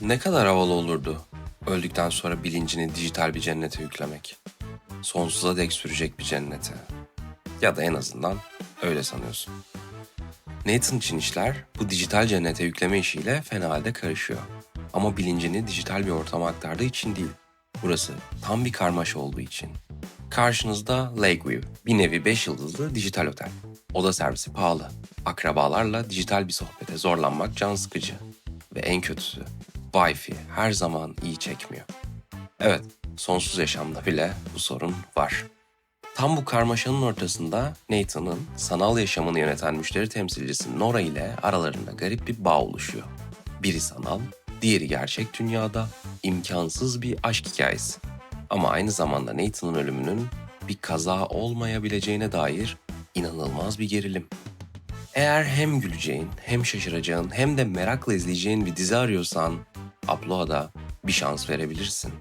Ne kadar havalı olurdu öldükten sonra bilincini dijital bir cennete yüklemek. Sonsuza dek sürecek bir cennete. Ya da en azından öyle sanıyorsun. Nathan için işler bu dijital cennete yükleme işiyle fena halde karışıyor. Ama bilincini dijital bir ortama aktardığı için değil. Burası tam bir karmaşa olduğu için. Karşınızda Lakeview, bir nevi 5 yıldızlı dijital otel. Oda servisi pahalı. Akrabalarla dijital bir sohbete zorlanmak can sıkıcı. Ve en kötüsü, Wi-Fi her zaman iyi çekmiyor. Evet, sonsuz yaşamda bile bu sorun var. Tam bu karmaşanın ortasında Nathan'ın sanal yaşamını yöneten müşteri temsilcisi Nora ile aralarında garip bir bağ oluşuyor. Biri sanal, diğeri gerçek dünyada imkansız bir aşk hikayesi. Ama aynı zamanda Nathan'ın ölümünün bir kaza olmayabileceğine dair inanılmaz bir gerilim. Eğer hem güleceğin, hem şaşıracağın, hem de merakla izleyeceğin bir dizi arıyorsan, Upload'a bir şans verebilirsin.